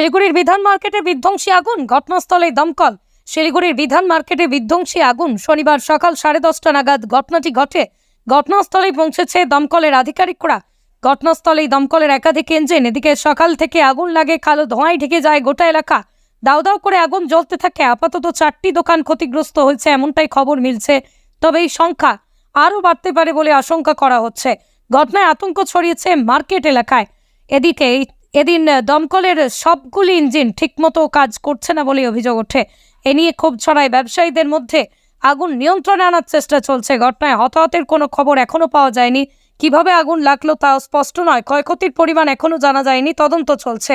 শিলিগুড়ির বিধান মার্কেটে বিধ্বংসী আগুন ঘটনাস্থলে দমকল। শিলিগুড়ির বিধান মার্কেটে বিধ্বংসী আগুন, শনিবার সকাল সাড়ে দশটা নাগাদ ঘটনাটি ঘটে। ঘটনাস্থলে পৌঁছেছে দমকলের আধিকারিকরা। ঘটনাস্থলেই দমকলের একাধিক ইঞ্জিন, এদিকে সকাল থেকে আগুন লাগে, কালো ধোঁয়ায় ঢেকে যায় গোটা এলাকা। দাউ দাউ করে আগুন জ্বলতে থাকে। আপাতত চারটি দোকান ক্ষতিগ্রস্ত হয়েছে, এমনটাই খবর মিলছে। তবে এই সংখ্যা আরও বাড়তে পারে বলে আশঙ্কা করা হচ্ছে। ঘটনায় আতঙ্ক ছড়িয়েছে মার্কেট এলাকায়। এদিকে এদিন দমকলের সবগুলি ইঞ্জিন ঠিকমতো কাজ করছে না বলে অভিযোগ ওঠে। এ নিয়ে ক্ষোভ ছড়ায় ব্যবসায়ীদের মধ্যে আগুন নিয়ন্ত্রণে আনার চেষ্টা চলছে। ঘটনায় হতাহতের কোনো খবর এখনও পাওয়া যায়নি। কীভাবে আগুন লাগল তা স্পষ্ট নয়। ক্ষয়ক্ষতির পরিমাণ এখনও জানা যায়নি। তদন্ত চলছে।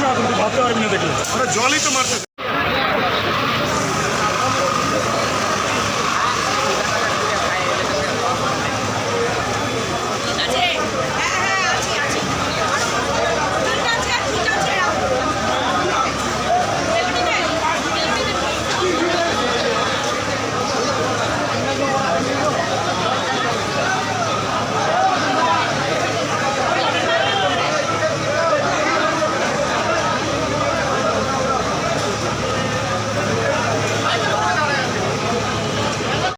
না কিন্তু ভাবতে পারবি না দেখলে। ওরা জলই তো মারতে